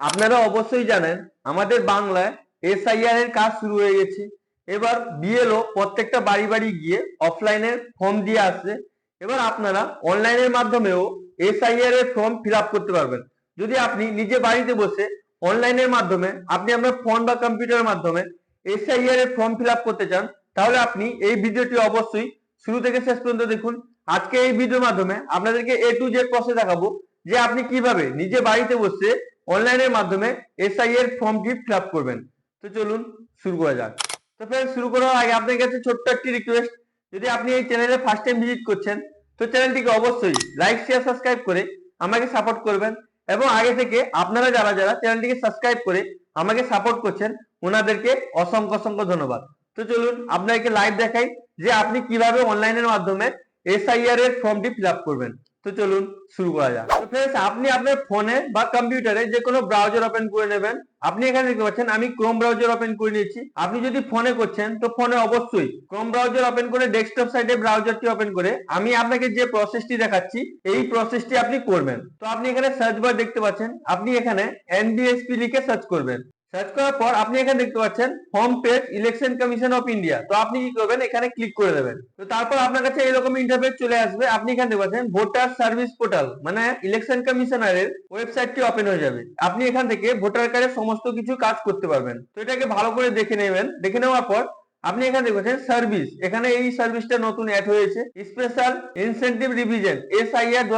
আপনারা অবশ্যই জানেন, আমাদের বাংলায় এসআইআর এর কাজ শুরু হয়ে গেছে। এবার বিএলও প্রত্যেকটা বাড়ি বাড়ি গিয়ে অফলাইনের ফর্ম দিয়ে আসছে। এবার আপনারা অনলাইনের মাধ্যমেও এসআইআর এর ফর্ম ফিল করতে পারবেন। যদি আপনি নিজে বাড়িতে বসে অনলাইনের মাধ্যমে আপনি আপনার ফোন বা কম্পিউটারের মাধ্যমে এসআইআর এর ফর্ম ফিল করতে চান, তাহলে আপনি এই ভিডিওটি অবশ্যই শুরু থেকে শেষ পর্যন্ত দেখুন। আজকে এই ভিডিওর মাধ্যমে আপনাদেরকে এ টু জেড প্রসেস দেখাবো যে আপনি কীভাবে নিজে বাড়িতে বসে অনলাইনের মাধ্যমে এসআই এর ফর্মটি ফিল আপ করবেন। তো চলুন শুরু করা যাক। তো ফ্রেন্ড শুরু করার আগে আপনার কাছে ছোট্ট একটি রিকোয়েস্ট যদি আপনি এই চ্যানেলে ফার্স্ট টাইম ভিজিট করছেন, তো চ্যানেলটিকে অবশ্যই লাইক শেয়ার সাবস্ক্রাইব করে আমাকে সাপোর্ট করবেন এবং আগে থেকে আপনারা যারা যারা চ্যানেলটিকে সাবস্ক্রাইব করে আমাকে সাপোর্ট করছেন, ওনাদেরকে অসংখ্য অসংখ্য ধন্যবাদ। তো চলুন আপনাকে লাইভ দেখাই যে আপনি কীভাবে অনলাইনের মাধ্যমে এসআইআর এর ফর্মটি ফিল আপ করবেন। তো চলুন শুরু করা যাক। তো ফ্রেন্ডস আপনি আপনার ফোনে বা কম্পিউটারে যে কোনো ব্রাউজার ওপেন করে নেবেন। আপনি এখানে দেখতে পাচ্ছেন, আমি ক্রোম ব্রাউজার ওপেন করে নিয়েছি। আপনি যদি ফোনে করছেন, তো ফোনে অবশ্যই ক্রোম ব্রাউজার ওপেন করে ডেস্কটপ সাইডে ব্রাউজারটি ওপেন করে আমি আপনাকে যে প্রসেসটি দেখাচ্ছি, এই প্রসেসটি আপনি করবেন। তো আপনি এখানে সার্চ বার দেখতে পাচ্ছেন, আপনি এখানে এনবিএসপি লিখে সার্চ করবেন। সার্চ করার পর আপনি এখানে দেখতে পাচ্ছেন home page election commission of India তো আপনি কি করবেন? এখানে ক্লিক করে দেবেন। তো তারপর আপনার কাছে এরকম ইন্টারফেস চলে আসবে। আপনি এখানে দেখতে পাচ্ছেন ভোটার সার্ভিস পোর্টাল মানে ইলেকশন কমিশনারের ওয়েবসাইটটি ওপেন হয়ে যাবে। আপনি এখান থেকে ভোটার কার্ডের সমস্ত কিছু কাজ করতে পারবেন। তো এটাকে ভালো করে দেখে নেবেন। দেখে নেওয়ার পর আপনি এখানে দেখছেন সার্ভিস এখানে এই সার্ভিসটা নতুন অ্যাড হয়েছে। স্পেশাল ইনসেন্টিভ রিভিশন এসআইআর দু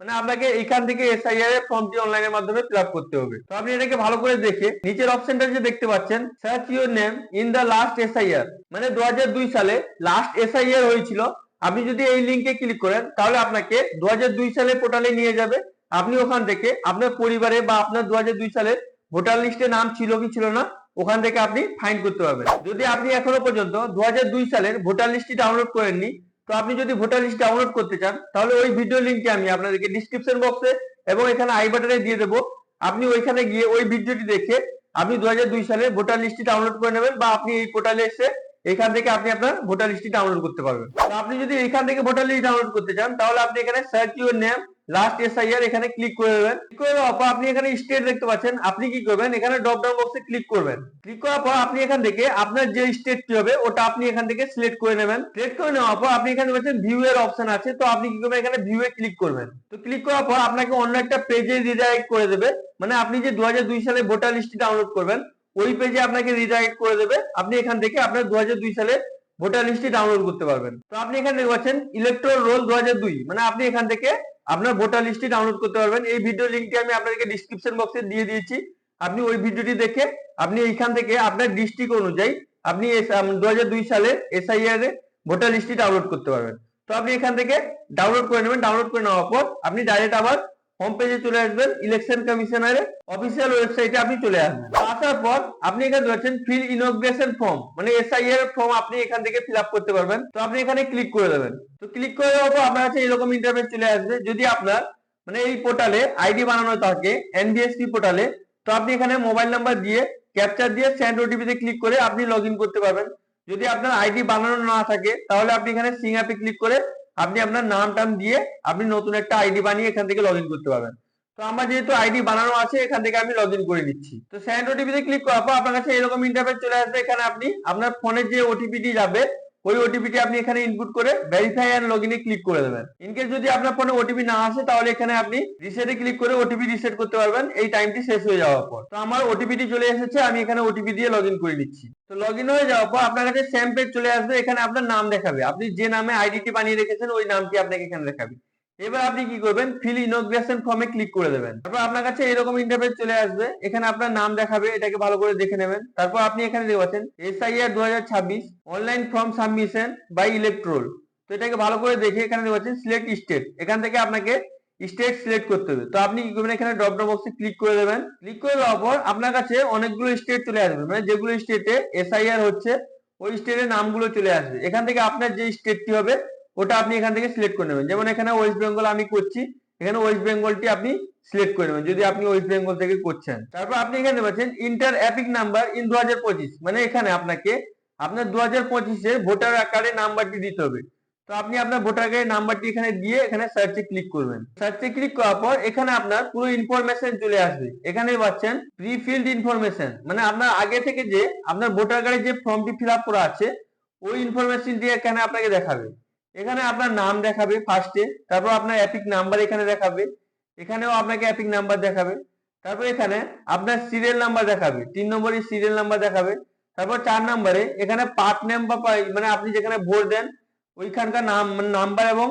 মানে আপনাকে এখান থেকে এসআইআর এর ফর্মটি অনলাইনের মাধ্যমে ফিল করতে হবে। তো আপনি এটাকে ভালো করে দেখে, নিচের অপশনটা যে দেখতে পাচ্ছেন search your name in the last SIR মানে দুহাজার দুই সালে লাস্ট এসআইআর হয়েছিল। আপনি যদি এই লিঙ্কে ক্লিক করেন, তাহলে আপনাকে দু হাজার দুই সালে পোর্টালে নিয়ে যাবে। আপনি ওখান থেকে আপনার পরিবারে বা আপনার দুহাজার দুই সালে ভোটার লিস্টে নাম ছিল কি ছিল না ওখান থেকে আপনি ফাইন করতে পারবেন। যদি আপনি এখনও পর্যন্ত দু হাজার দুই সালের ভোটার লিস্টটি ডাউনলোড করেননি, তো আপনি যদি ভোটার লিস্ট ডাউনলোড করতে চান, তাহলে ওই ভিডিও লিঙ্কটি আমি আপনাদেরকে ডিসক্রিপশন বক্সে এবং এখানে আই বাটনে দিয়ে দেবো। আপনি ওইখানে গিয়ে ওই ভিডিওটি দেখে আপনি দু সালের ভোটার লিস্টটি ডাউনলোড করে নেবেন বা আপনি এই পোর্টালে এসে এখান থেকে আপনি আপনার ভোটার লিস্টটি ডাউনলোড করতে পারবেন। আপনি যদি এখান থেকে ভোটার লিস্ট ডাউনলোড করতে চান, তাহলে আপনি এখানে search your name last S I R এখানে ক্লিক করে দেবেন। ক্লিক করে দেওয়ার পর আপনি এখানে স্টেট দেখতে পাচ্ছেন, আপনি কি করবেন? এখানে ড্রপ ডাউন বক্সে ক্লিক করবেন। ক্লিক করার পর আপনি এখান থেকে আপনার যে স্টেটটি হবে, ওটা আপনি এখান থেকে সিলেক্ট করে নেবেন। সিলেক্ট করে নেওয়ার পর আপনি এখানে পাচ্ছেন ভিউ এর অপশন আছে, তো আপনি কি করবেন? এখানে ভিউ এ ক্লিক করবেন। তো ক্লিক করার পর আপনাকে অন্য একটা পেজে রিডাইরেক্ট করে দেবে। মানে আপনি যে দু হাজার দুই সালে ভোটার লিস্টটি ডাউনলোড করবেন ওই পেজে আপনাকে রিডাইরেক্ট করে দেবে। আপনি এখান থেকে আপনার দু হাজার দুই সালে ভোটার লিস্টটি ডাউনলোড করতে পারবেন। তো আপনি এখানে দেখতে পাচ্ছেন ইলেকট্রল রোল দু মানে আপনি এখান থেকে আপনার ভোটার লিস্টটি ডাউনলোড করতে পারবেন। এই ভিডিও লিঙ্কটি আমি আপনাদেরকে ডিসক্রিপশন বক্সে দিয়ে দিয়েছি। আপনি ওই ভিডিওটি দেখে আপনি এইখান থেকে আপনার ডিস্ট্রিক্ট অনুযায়ী আপনি দু হাজার দুই সালে এসআইআর এ ভোটার লিস্টটি ডাউনলোড করতে পারবেন। তো আপনি এখান থেকে ডাউনলোড করে নেবেন। ডাউনলোড করে নেওয়ার পর আপনি ডাইরেক্ট আবার হোম পেজে চলে আসবেন ইলেকশন কমিশনারের অফিসিয়াল ওয়েবসাইটে আপনি চলে আসবেন। আসার পর আপনি এখানে দেখছেন ফিল ইনোগ্রেশন ফর্ম মানে এসআইআর ফর্ম আপনি এখান থেকে ফিল আপ করতে পারবেন। তো আপনি এখানে ক্লিক করে দেবেন। তো ক্লিক করে দেওয়ার পর আপনার কাছে এরকম ইন্টারফেস চলে আসবে। যদি আপনার মানে এই পোর্টালে আইডি বানানো থাকে এনবিএসপি পোর্টালে তো আপনি এখানে মোবাইল নাম্বার দিয়ে ক্যাপচার দিয়ে সেন্ড ওটিপিতে ক্লিক করে আপনি লগ করতে পারবেন। যদি আপনার আইডি বানানো না থাকে, তাহলে আপনি এখানে সিং অ্যাপে ক্লিক করে আপনি আপনার নাম টাম দিয়ে আপনি নতুন একটা আইডি বানিয়ে এখান থেকে লগ করতে পারবেন। তো আমার যেহেতু আইডি বানানো আছে, এখান থেকে আমি লগ করে নিচ্ছি। তো স্যান্ড ওটিপিতে ক্লিক করার পর আপনার কাছে এরকম ইন্টারফেস চলে আসবে। এখানে আপনি আপনার ফোনের যে ওটিপিটি যাবে ওই ওটিপিটি আপনি এখানে ইনপুট করে ভেরিফাই অ্যান্ড লগ ইনে ক্লিক করে দেবেন। ইনকেস যদি আপনার ফোনে ওটিপি না আসে, তাহলে এখানে আপনি রিসেটে ক্লিক করে ওটিপি রিসেট করতে পারবেন। এই টাইমটি শেষ হয়ে যাওয়ার পর। তো আমার ওটিপিটি চলে এসেছে, আমি এখানে ওটিপি দিয়ে লগ করে নিচ্ছি। তো লগ হয়ে যাওয়ার পর আপনার কাছে সেম পেজ চলে আসবে, এখানে আপনার নাম দেখাবে। আপনি যে নামে আইডিটি বানিয়ে রেখেছেন, ওই নামটি আপনাকে এখানে দেখাবে। এবার আপনি কি করবেন? ফিল ইনোগ্রেশন ফর্মে ক্লিক করে দেবেন। তারপর আপনার কাছে এরকম ইন্টারফেস চলে আসবে। এখানে আপনার নাম দেখাবে, এটাকে ভালো করে দেখে নেবেন। তারপর আপনি এখানে দেখতে পাচ্ছেন এসআইআর দু হাজার ছাব্বিশ online form submission by electoral তো এটাকে ভালো করে দেখে এখানে দেখতে পাচ্ছেন সিলেক্ট স্টেট এখান থেকে আপনাকে স্টেট সিলেক্ট করতে হবে। তো আপনি কি করবেন? এখানে ড্রপ ডাউন বক্সে ক্লিক করে দেবেন। ক্লিক করে দেওয়ার পর আপনার কাছে অনেকগুলো স্টেট চলে আসবে। মানে যেগুলো স্টেটে এসআইআর হচ্ছে, ওই স্টেটের নামগুলো চলে আসবে। এখান থেকে আপনার যে স্টেটটি হবে ওটা আপনি এখান থেকে সিলেক্ট করে নেবেন। যেমন এখানে ওয়েস্ট বেঙ্গল আমি করছি, এখানে ওয়েস্ট বেঙ্গলটি আপনি সিলেক্ট করে নেবেন, যদি আপনি ওয়েস্ট বেঙ্গল থেকে করছেন। তারপর আপনি এখানে পাচ্ছেন ইন্টার অ্যাপিক নাম্বার ইন দু হাজার পঁচিশ মানে এখানে আপনাকে, আপনার দু হাজার পঁচিশের ভোটার কার্ডের নাম্বারটি দিতে হবে। তো আপনি আপনার ভোটার কার্ডের নাম্বারটি এখানে দিয়ে এখানে সার্চে ক্লিক করবেন। সার্চে ক্লিক করার পর এখানে আপনার পুরো ইনফরমেশন চলে আসবে। এখানে পাচ্ছেন প্রি ফিল্ড ইনফরমেশন মানে আপনার আগে থেকে যে আপনার ভোটার কার্ডের যে ফর্মটি ফিল আপ করা আছে, ওই ইনফরমেশনটি এখানে আপনাকে দেখাবে। এখানে আপনার নাম দেখাবে ফার্স্টে তারপর আপনার অ্যাপিক নাম্বার এখানে দেখাবে, এখানেও আপনাকে অ্যাপিক নাম্বার দেখাবে, তারপর এখানে আপনার সিরিয়াল নাম্বার দেখাবে, তিন নম্বরের সিরিয়াল নাম্বার দেখাবে, তারপর চার নম্বরে এখানে পার্ট নেম বা মানে আপনি যেখানে ভোট দেন, ওইখানকার নাম নাম্বার এবং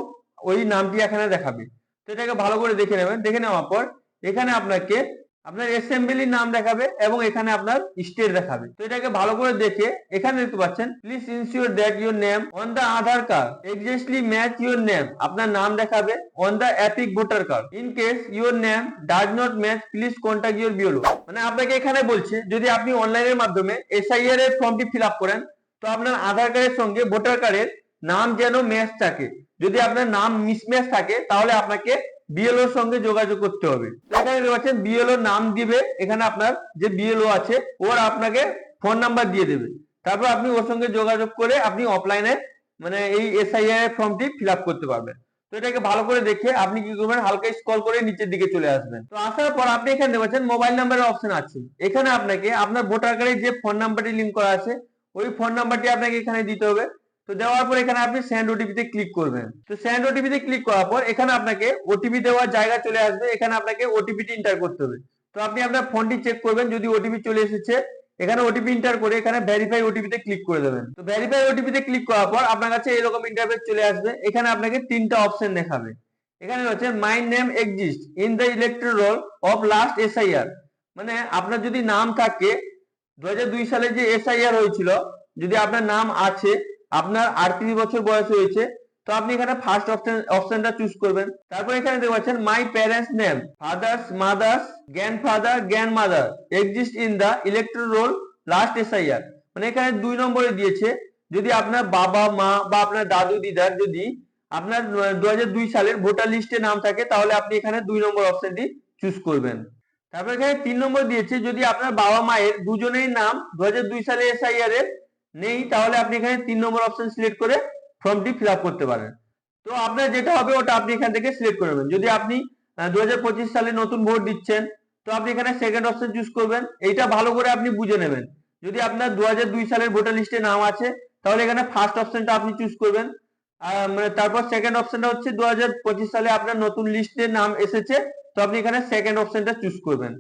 ওই নামটি এখানে দেখাবে। তো এটাকে ভালো করে দেখে নেবেন, দেখে নেওয়ার পর এখানে আপনাকে আপনার অ্যাসেম্বলির নাম দেখাবে এবং এখানে আপনার স্টেট দেখাবে। তো এটাকে ভালো করে দেখে এখানে দেখতে পাচ্ছেন please ensure that your name on the Aadhaar card exactly match your name আপনার নাম দেখাবে on the EPIC voter card in case your name does not match please contact your BLO মানে আপনাকে এখানে বলছে, যদি আপনি অনলাইনের মাধ্যমে এসআইআর এর ফর্মটি ফিল আপ করেন, তো আপনার আধার কার্ডের সঙ্গে ভোটার কার্ডের নাম যেন ম্যাচ থাকে। যদি আপনার নাম মিসম্যাচ থাকে, তাহলে আপনাকে বিএলওর সঙ্গে যোগাযোগ করতে হবে। এখানে পাচ্ছেন বিএলওর নাম দিবে, এখানে আপনার যে বিএলও আছে, ওর আপনাকে ফোন নাম্বার দিয়ে দেবে। তারপর আপনি ওর সঙ্গে যোগাযোগ করে আপনি অফলাইনে মানে এই এসআইআর ফর্মটি ফিল করতে পারবেন। তো এটাকে ভালো করে দেখে আপনি কি করবেন, হালকা স্ক্রল করে নিচের দিকে চলে আসবেন। তো আসার পর আপনি এখানে পাচ্ছেন মোবাইল নাম্বারের অপশন আছে। এখানে আপনাকে আপনার ভোটার কার্ডের যে ফোন নাম্বারটি লিঙ্ক করা আছে, ওই ফোন নাম্বারটি আপনাকে এখানে দিতে হবে। তো দেওয়ার পর এখানে আপনি সেন্ড ওটিপি তে ক্লিক করবেন। তো সেন্ড ওটিপি তে ক্লিক করার পর এখানে আপনাকে ওটিপি দেওয়ার জায়গা চলে আসবে। এখানে আপনাকে ওটিপিটি এন্টার করতে হবে। তো আপনি আপনার ফোনটি চেক করবেন। যদি ওটিপি চলে এসেছে, এখানে ওটিপি এন্টার করে এখানে ভেরিফাই ওটিপি তে ক্লিক করে দেবেন। তো ভেরিফাই ওটিপি তে ক্লিক করার পর আপনার কাছে এরকম ইন্টারফেস চলে আসবে। এখানে আপনাকে তিনটা অপশন দেখাবে। এখানে হচ্ছে my name exist in the electoral roll of last SIR মানে আপনার যদি নাম থাকে দু সালে যে এসআইআর হয়েছিল, যদি আপনার নাম আছে আপনার আটত্রিশ বছর বয়স হয়েছে, তো আপনি এখানে ফার্স্ট অপশন অপশনটা চুজ করবেন। তারপর এখানে দেখতে পাচ্ছেন my parents name father's mother's grandfather grandmother exist in the electoral roll last SIR মানে এখানে দুই নম্বরে দিয়েছে, যদি আপনার বাবা, মা বা আপনার দাদু, দিদার যদি আপনার দু সালের ভোটার লিস্টে নাম থাকে, তাহলে আপনি এখানে দুই নম্বর অপশনটি চুজ করবেন। তারপর এখানে তিন নম্বর দিয়েছে, যদি আপনার বাবা, মায়ের দুজনেই নাম দু সালে এসআইআর এর নেই, তাহলে আপনি এখানে তিন নম্বর অপশন সিলেক্ট করে ফর্মটি ফিল করতে পারেন। তো আপনার যেটা হবে, ওটা আপনি এখান থেকে সিলেক্ট করে নেবেন। যদি আপনি দু হাজার পঁচিশ সালে নতুন ভোট দিচ্ছেন, তো আপনি এখানে সেকেন্ড অপশন চুজ করবেন। এইটা ভালো করে আপনি বুঝে নেবেন। যদি আপনার দু হাজার দুই সালের ভোটার লিস্টে নাম আছে, তাহলে এখানে ফার্স্ট অপশনটা আপনি চুজ করবেন। মানে তারপর সেকেন্ড অপশনটা হচ্ছে দু হাজার পঁচিশ সালে আপনার নতুন লিস্টে নাম এসেছে, তো আপনি এখানে সেকেন্ড অপশনটা চুজ করবেন।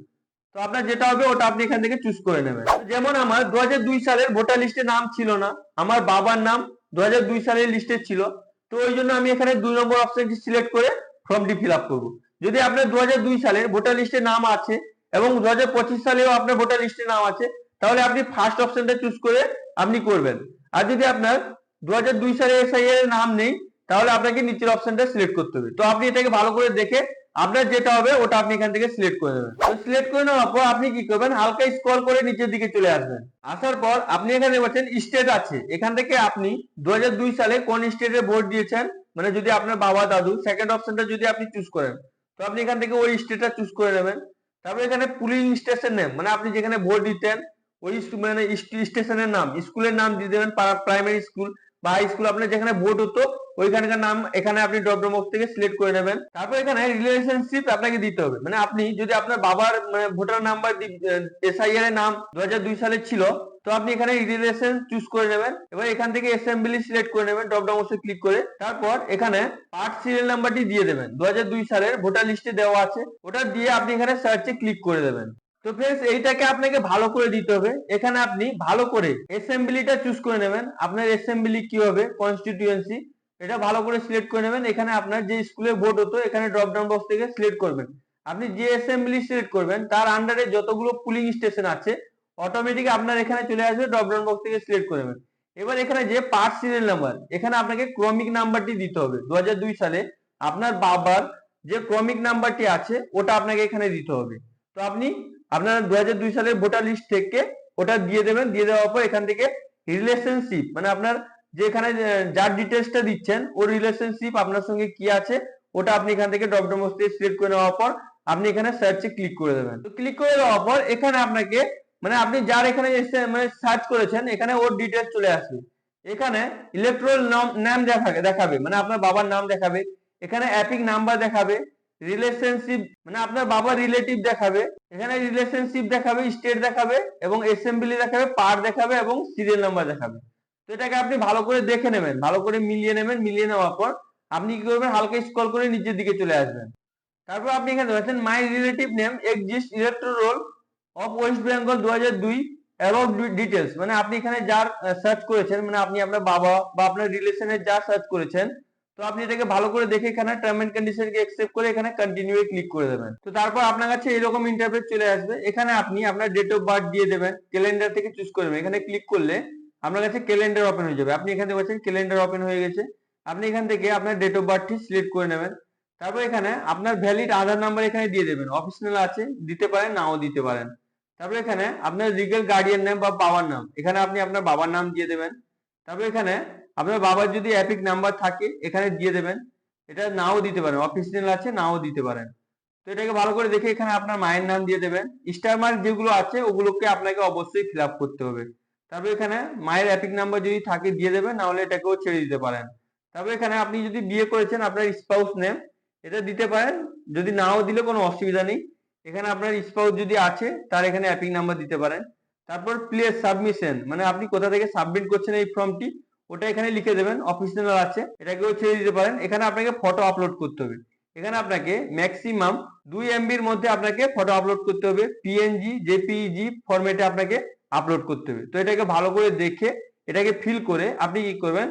তো আপনার যেটা হবে ওটা আপনি এখান থেকে চুজ করে নেবেন। যেমন আমার দুহাজার দুই সালের ভোটার লিস্টে নাম ছিল না, আমার বাবার নাম দুই হাজার দুই সালের লিস্টে ছিল, তো ওই জন্য আমি এখানে দুই নম্বর অপশনটি সিলেক্ট করে ফর্মটি ফিল আপ করব। যদি আপনার দুই হাজার দুই সালের ভোটার লিস্টে নাম আছে এবং দুহাজার পঁচিশ সালেও আপনার ভোটার লিস্টে নাম আছে, তাহলে আপনি ফার্স্ট অপশনটা চুজ করে আপনি করবেন। আর যদি আপনার দু হাজার দুই সালে এসআইআর এর নাম নেই, তাহলে আপনাকে নিচের অপশনটা সিলেক্ট করতে হবে। তো আপনি এটাকে ভালো করে দেখে আপনার যেটা হবে, ওটা আপনি এখান থেকে সিলেক্ট করে দেবেন তো সিলেক্ট করে নেওয়ার পর আপনি কি করবেন? হালকা স্ক্রল করে নিচের দিকে চলে আসবেন। আসার পর আপনি এখানে বলছেন স্টেট আছে। এখান থেকে আপনি দুহাজার দুই সালে কোন স্টেটে ভোট দিয়েছেন? মানে যদি আপনার বাবা, দাদু সেকেন্ড অপশনটা যদি আপনি চুজ করেন, তো আপনি এখান থেকে ওই স্টেটটা চুজ করে নেবেন। তারপরে এখানে পুলিং স্টেশন নেম মানে আপনি যেখানে ভোট দিতেন, ওই মানে স্টেশনের নাম স্কুলের নাম দিয়ে দেবেন প্রাইমারি স্কুল বা হাই স্কুল আপনার যেখানে ভোট হতো ওইখানকার নাম, এখানে আপনি ড্রপ ডাউন বক্স থেকে সিলেক্ট করে নেবেন। তারপর এখানে রিলেশনশিপ আপনাকে দিতে হবে। মানে আপনি যদি আপনার বাবার মানে ভোটার নাম্বার এসআইআর এর নাম দু সালে ছিল, তো আপনি এখানে রিলেশন চুজ করে নেবেন। এবার এখান থেকে অ্যাসেম্বলি সিলেক্ট করে নেবেন ড্রপ ডাউন বক্সে ক্লিক করে। তারপর এখানে পার্ট সিরিয়াল নাম্বারটি দিয়ে দেবেন। দু হাজার দুই সালের ভোটার লিস্টে দেওয়া আছে। ওটা দিয়ে আপনি এখানে সার্চে ক্লিক করে দেবেন। তো ফ্রেন্ডস এইটাকে আপনাকে ভালো করে দিতে হবে। এখানে আপনি ভালো করে অ্যাসেম্বলিটা চুজ করে নেবেন। আপনার অ্যাসেম্বলি কি হবে? কনস্টিটিউয়েন্সি এটা ভালো করে সিলেক্ট করে নেবেন। এখানে আপনার যে স্কুলে ভোট হতো, এখানে ড্রপ ডাউন বক্স থেকে সিলেক্ট করবেন। আপনি যে অ্যাসেম্বলি সিলেক্ট করবেন, তার আন্ডারে যতগুলো পুলিং স্টেশন আছে অটোমেটিক আপনার এখানে চলে আসবে ড্রপ ডাউন বক্স থেকে সিলেক্ট করে নেবেন। এবার এখানে যে পার্ট সিরিয়াল নাম্বার এখানে আপনাকে ক্রমিক নাম্বারটি দিতে হবে। দুই হাজার দুই সালে আপনার বাবার যে ক্রমিক নাম্বারটি আছে, ওটা আপনাকে এখানে দিতে হবে। তো আপনি আপনার দু হাজার দুই সালের ভোটার লিস্ট থেকে ওটা দিয়ে দেবেন। দিয়ে দেওয়ার পর এখান থেকে রিলেশনশিপ মানে আপনার যে এখানে যার ডিটেলসটা দিচ্ছেন, ওর রিলেশনশিপ আপনার সঙ্গে কি আছে, ওটা আপনি এখান থেকে ড্রপ থেকে সিলেক্ট করে নেওয়ার পর আপনি এখানে সার্চে ক্লিক করে দেবেন। তো ক্লিক করে দেওয়ার পর এখানে আপনাকে মানে আপনি যার এখানে মানে সার্চ করেছেন, এখানে ওর ডিটেলস চলে আসবে। এখানে ইলেকট্রল নাম দেখাবে দেখাবে মানে আপনার বাবার নাম দেখাবে, এখানে অ্যাপিক নাম্বার দেখাবে রিলেশনশিপ মানে আপনার বাবার রিলেটিভ দেখাবে, এখানে রিলেশনশিপ দেখাবে স্টেট দেখাবে, এবং অ্যাসেম্বলি দেখাবে পার দেখাবে, এবং সিরিয়াল নাম্বার দেখাবে। তো এটাকে আপনি ভালো করে দেখে নেবেন, ভালো করে মিলিয়ে নেবেন, মিলিয়ে নেওয়ার পর আপনি কি করবেন, হালকা স্ক্রল করে নিচের দিকে চলে আসবেন। তারপর আপনি এখানে দেখছেন my relative name exist roll of West Bengal দু হাজার দুই অ্যাবাউট ডিটেলস মানে আপনি এখানে যার সার্চ করেছেন মানে আপনি আপনার বাবা বা আপনার রিলেশনের যা সার্চ করেছেন, তো আপনি এটাকে ভালো করে দেখে এখানে টার্ম এন্ড কন্ডিশনকে অ্যাকসেপ্ট করে এখানে কন্টিনিউ ক্লিক করে দেবেন। তো তারপর আপনার কাছে এরকম ইন্টারফেস চলে আসবে। এখানে আপনি আপনার ডেট অফ বার্থ দিয়ে দেবেন ক্যালেন্ডার থেকে চুজ করবেন এখানে ক্লিক করলে আপনার কাছে ক্যালেন্ডার ওপেন হয়ে যাবে। আপনি এখান থেকে বলছেন ক্যালেন্ডার ওপেন হয়ে গেছে। আপনি এখান থেকে আপনার ডেট অফ বার্থটি সিলেক্ট করে নেবেন। তারপর এখানে আপনার ভ্যালিড আধার নাম্বার এখানে দিয়ে দেবেন। অফিসিয়াল আছে, দিতে পারেন, নাও দিতে পারেন। তারপর এখানে আপনার লিগেল গার্ডিয়ান নাম বা বাবার নাম। এখানে আপনি আপনার বাবার নাম দিয়ে দেবেন। তারপর এখানে আপনার বাবার যদি অ্যাপিক নাম্বার থাকে, এখানে দিয়ে দেবেন। এটা নাও দিতে পারেন। অফিসিয়াল আছে, নাও দিতে পারেন। তো এটাকে ভালো করে দেখে এখানে আপনার মায়ের নাম দিয়ে দেবেন। স্টার মার্ক যেগুলো আছে, ওগুলোকে আপনাকে অবশ্যই ফিল করতে হবে। তারপর এখানে মায়ের অ্যাপিক নাম্বার যদি থাকে দিয়ে দেবেন, নাহলে এটাকেও ছেড়ে দিতে পারেন। তারপর এখানে আপনি যদি বিয়ে করেছেন, আপনার স্পাউস নেম এটা দিতে পারেন। যদি নাও দিলে কোনো অসুবিধা নেই। এখানে আপনার স্পাউস যদি আছে, তার এখানে অ্যাপিক নাম্বার দিতে পারেন। তারপর প্লেস সাবমিশন মানে আপনি কোথা থেকে সাবমিট করছেন এই ফর্মটি ওটা এখানে লিখে দেবেন অফিসিয়াল আছে, এটাকেও ছেড়ে দিতে পারেন। এখানে আপনাকে ফটো আপলোড করতে হবে। এখানে আপনাকে ম্যাক্সিমাম দুই এমবির মধ্যে আপনাকে ফটো আপলোড করতে হবে। পিএনজি জেপিইজি ফরম্যাটে আপনাকে আপলোড করতে হবে। তো এটাকে ভালো করে দেখে, এটাকে ফিল করে আপনি কি করবেন?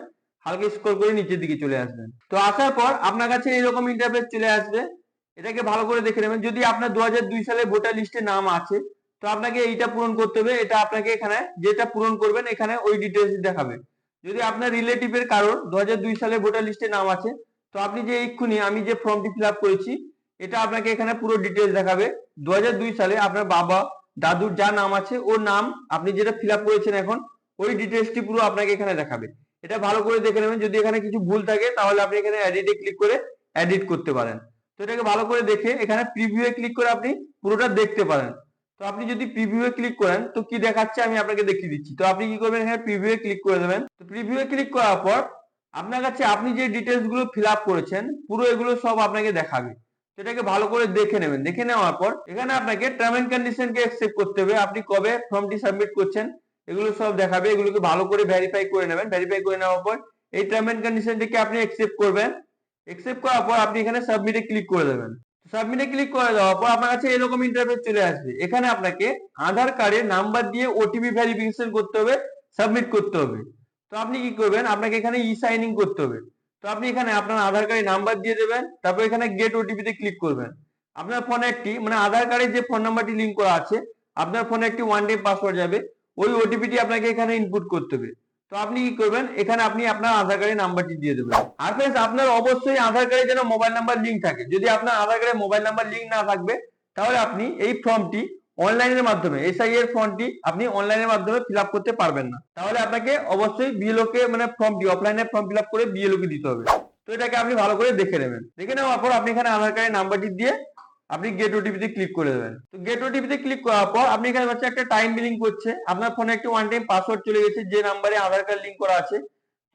হালকা স্ক্রল করে নিচের দিকে চলে আসবেন। তো আসার পর আপনার কাছে এরকম ইন্টারফেস চলে আসবে। এটাকে ভালো করে দেখে নেবেন। যদি আপনার দু হাজার দুই সালে ভোটার লিস্টে নাম আছে, তো আপনাকে এইটা পূরণ করতে হবে। এটা আপনাকে এখানে যেটা পূরণ করবেন, এখানে ওই ডিটেলস দেখাবে। যদি আপনার রিলেটিভের কারোর দু সালে ভোটার লিস্টে নাম আছে, তো আপনি যে এক্ষুনি আমি যে ফর্মটি ফিল করেছি, এটা আপনাকে এখানে পুরো ডিটেলস দেখাবে। দু হাজার দুই সালে আপনার বাবা দাদুর যা নাম আছে, ওর নাম আপনি যেটা ফিল করেছেন এখন, ওই ডিটেলসটি পুরো আপনাকে এখানে দেখাবে। এটা ভালো করে দেখে নেবেন, যদি এখানে কিছু ভুল থাকে, তাহলে আপনি এখানে এডিটে ক্লিক করে এডিট করতে পারেন। তো এটাকে ভালো করে দেখে, এখানে প্রিভিউয়ে ক্লিক করে আপনি পুরোটা দেখতে পারেন। তো আপনি যদি প্রিভিউয়ে ক্লিক করেন, তো কি দেখাচ্ছে আমি আপনাকে দেখিয়ে দিচ্ছি। তো আপনি কি করবেন এখানে প্রিভিউয়ে ক্লিক করে দেবেন। তো প্রিভিউয়ে ক্লিক করার পর, আপনার কাছে আপনি যে ডিটেলসগুলো ফিল করেছেন, পুরো এগুলো সব আপনাকে দেখাবে। তো এটাকে ভালো করে দেখে নেবেন। দেখে নেওয়ার পর এখানে আপনাকে টার্ম এন্ড কন্ডিশনকে অ্যাকসেপ্ট করতে হবে। আপনি কবে ফর্মটি সাবমিট করছেন, এগুলো সব দেখাবে। এগুলোকে ভালো করে ভেরিফাই করে নেবেন। ভেরিফাই করে নেওয়ার পর এই টার্ম এন্ড কন্ডিশনটিকে আপনি অ্যাকসেপ্ট করবেন। অ্যাকসেপ্ট করার পর আপনি এখানে সাবমিটে ক্লিক করে দেবেন। সাবমিটে ক্লিক করে দেওয়ার পর আপনার কাছে এরকম ইন্টারফেস চলে আসবে। এখানে আপনাকে আধার কার্ডের নাম্বার দিয়ে ওটিপি ভেরিফিকেশন করতে হবে সাবমিট করতে হবে। তো আপনি কি করবেন? আপনাকে এখানে ই সাইনিং করতে হবে। তো আপনি এখানে আপনার আধার কার্ডের নাম্বার দিয়ে দেবেন, তারপর এখানে গেট ওটিপি তে ক্লিক করবেন। আপনার ফোনে একটি মানে আধার কার্ডের যে ফোন নাম্বারটি লিংক করা আছে, আপনার ফোনে একটি ওয়ান টাইম পাসওয়ার্ড যাবে, ওই ওটিপিটি আপনাকে এখানে ইনপুট করতে হবে। তো আপনি কি করবেন, এখানে আপনি আপনার আধার কার্ডের নাম্বারটি দিয়ে দেবেন। আর ফ্রেন্ডস আপনার অবশ্যই আধার কার্ডে যেন মোবাইল নাম্বার লিংক থাকে। যদি আপনার আধার কার্ডে মোবাইল নাম্বার লিংক না থাকবে, তাহলে আপনি এই ফর্মটি অনলাইনের মাধ্যমে এসআই এর ফর্মটি আপনি অনলাইনের মাধ্যমে ফিল করতে পারবেন না। তাহলে আপনাকে অবশ্যই বিএলও কে মানে ফর্মটি অফলাইনে ফর্ম ফিল করে বিএলও কে দিতে হবে। তো এটাকে আপনি ভালো করে দেখে নেবেন। দেখে নেওয়ার পর আপনি এখানে আধার কার্ডের নাম্বারটি দিয়ে আপনি গেট ওটিপি তে ক্লিক করে দেবেন। তো গেট ওটিপি তে ক্লিক করার পর আপনি এখানে পাচ্ছেন একটা টাইম বিলিং করছে। আপনার ফোনে একটি ওয়ান টাইম পাসওয়ার্ড চলে গেছে, যে নাম্বারে আধার কার্ড লিংক করা আছে।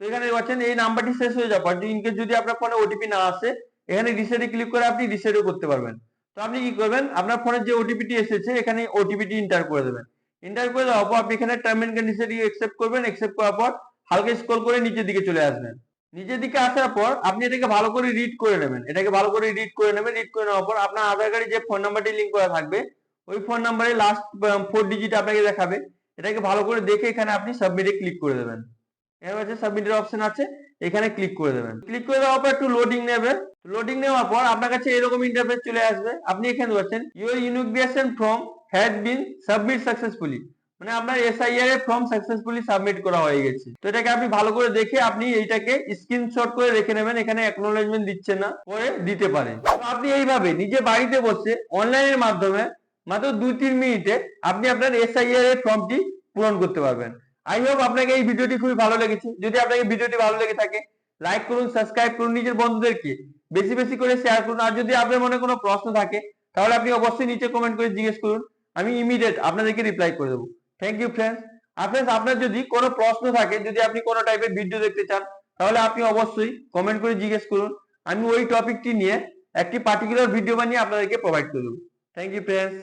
তো এখানে পাচ্ছেন এই নাম্বারটি শেষ হয়ে যাওয়ার পর ইনকেস যদি আপনার ফোনে ওটিপি না আসে, এখানে রিসেটে ক্লিক করে আপনি রিসেটও করতে পারবেন। তো আপনি কি করবেন? আপনার ফোনে যে ওটিপিটি এসেছে, এখানে ওটিপিটি ইন্টার করে দেবেন। এন্টার করে দেওয়ার পর আপনি এখানে টার্ম এন্ড কন্ডিশন একসেপ্ট করবেন। একসেপ্ট করার পর হালকা স্ক্রল করে নিচের দিকে চলে আসবেন। নিচের দিকে আসার পর আপনি এটাকে ভালো করে রিড করে নেবেন। এটাকে ভালো করে রিড করে নেবেন। রিড করে নেওয়ার পর আপনার আধার কার্ডে যে ফোন নাম্বারটি লিংক করা থাকবে, ওই ফোন নাম্বারে লাস্ট ফোর ডিজিট আপনাকে দেখাবে। এটাকে ভালো করে দেখে এখানে আপনি সাবমিটে ক্লিক করে দেবেন। হচ্ছে সাবমিটের অপশন আছে, এখানে ক্লিক করে দেবেন। ক্লিক করে দেওয়ার পর একটু লোডিং নেবে। লোডিং নেওয়ার পর আপনার কাছে এরকম ইন্টারফেস চলে আসবে। আপনি এখানে পাচ্ছেন হ্যাড বিন সাবমিট মানে আপনার এসআইআর এর ফর্ম সাবমিট করা হয়ে গেছে। তো এটাকে আপনি ভালো করে দেখে আপনি এইটাকে স্ক্রিনশট করে রেখে নেবেন। এখানে অ্যাকনোলেজমেন্ট দিচ্ছে না, পরে দিতে পারেন। আপনি এইভাবে নিজে বাড়িতে বসে অনলাইনের মাধ্যমে মাত্র দুই তিন মিনিটে আপনি আপনার এসআইআর এর ফর্মটি পূরণ করতে পারবেন। আই হোপ আপনাকে এই ভিডিওটি খুবই ভালো লেগেছে। যদি আপনাকে ভিডিওটি ভালো লেগে থাকে লাইক করুন সাবস্ক্রাইব করুন নিজের বন্ধুদেরকে বেশি বেশি করে শেয়ার করুন। আর যদি আপনার মনে কোনো প্রশ্ন থাকে তাহলে আপনি অবশ্যই নিচে কমেন্ট করে জিজ্ঞেস করুন। আমি ইমিডিয়েট আপনাদেরকে রিপ্লাই করে দেবো। থ্যাংক ইউ ফ্রেন্ডস আর friends, আপনার যদি কোনো প্রশ্ন থাকে যদি আপনি কোনো টাইপের ভিডিও দেখতে চান তাহলে আপনি অবশ্যই কমেন্ট করে জিজ্ঞেস করুন। আমি ওই টপিকটি নিয়ে একটি পার্টিকুলার ভিডিও বানিয়ে আপনাদেরকে প্রোভাইড করে দেবো। Thank you friends